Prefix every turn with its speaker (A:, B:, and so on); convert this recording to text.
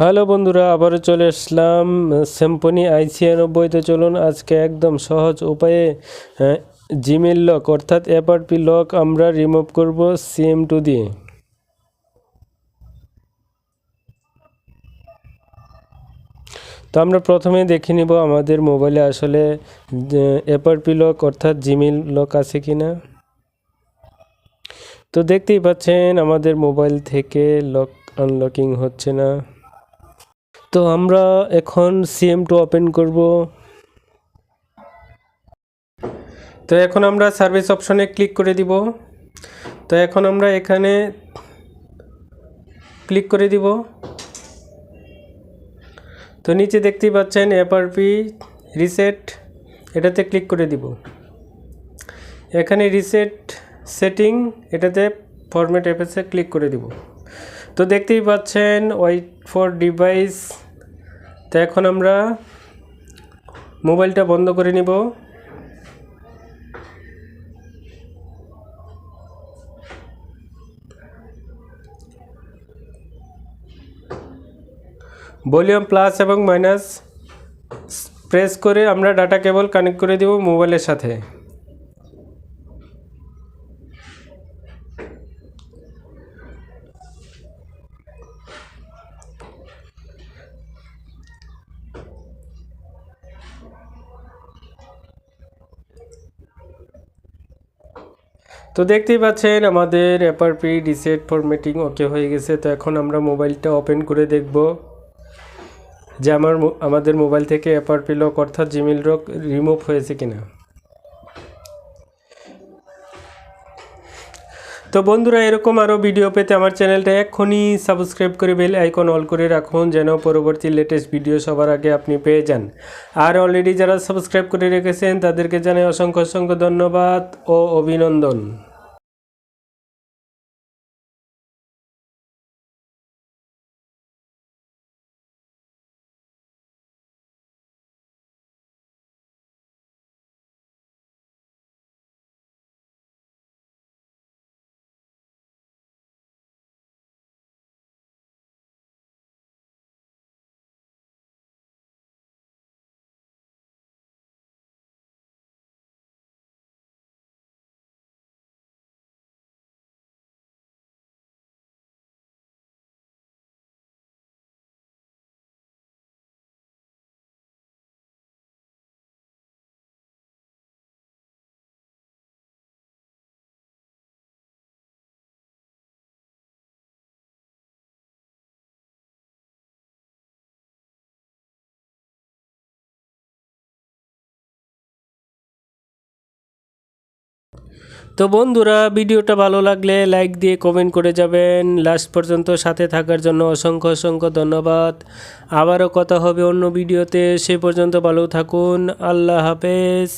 A: Hello বন্ধুরা, আবারও চলে আসলাম স্যাম্পনি আইসিআই নব্বইতে চলুন, আজকে একদম সহজ উপায়ে জিমেল লক অর্থাৎ অ্যাপারপি লক আমরা রিমুভ করব সিএম টু দিয়ে। তো আমরা প্রথমে দেখে নিব আমাদের মোবাইলে আসলে অ্যাপারপি লক অর্থাৎ জিমেল লক আছে কি না তো দেখতেই পাচ্ছেন, আমাদের মোবাইল থেকে লক আনলকিং হচ্ছে না। তো আমরা এখন সিএম টু ওপেন করব। তো এখন আমরা সার্ভিস অপশনে ক্লিক করে দিব। তো এখন আমরা এখানে ক্লিক করে দিব। তো নিচে দেখতেই পাচ্ছেন এফআরপি রিসেট এটাতে ক্লিক করে দিব। এখানে রিসেট সেটিং এটাতে ফরম্যাট অ্যাপেসে ক্লিক করে দিব। তো দেখতেই পাচ্ছেন ওয়াইট ফর ডিভাইস তো এখন আমরা মোবাইলটা বন্ধ করে নিব। ভলিউম প্লাস এবং মাইনাস প্রেস করে আমরা ডাটা কেবল কানেক্ট করে দিব মোবাইলের সাথে। তো দেখতেই পাচ্ছেন, আমাদের এপারপি রিসেট ফরম্যাটিং ওকে হয়ে গেছে। তো এখন আমরা মোবাইলটা ওপেন করে দেখব। যে আমার আমাদের মোবাইল থেকে এপারপি লক অর্থাৎ জিমেল লক রিমুভ হয়েছে কিনা। তো বন্ধুরা, এরকম আরও ভিডিও পেতে আমার চ্যানেলটা এক্ষুনি সাবস্ক্রাইব করে বেল আইকন অল করে রাখুন, যেন পরবর্তী লেটেস্ট ভিডিও সবার আগে আপনি পেয়ে যান। আর অলরেডি যারা সাবস্ক্রাইব করে রেখেছেন, তাদেরকে জানাই অসংখ্য অসংখ্য ধন্যবাদ ও অভিনন্দন। তো বন্ধুরা, ভিডিওটা ভালো লাগলে লাইক দিয়ে কমেন্ট করে যাবেন। লাস্ট পর্যন্ত সাথে থাকার জন্য অসংখ্য অসংখ্য ধন্যবাদ। আবারও কথা হবে অন্য ভিডিওতে। সে পর্যন্ত ভালো থাকুন। আল্লাহ হাফেজ।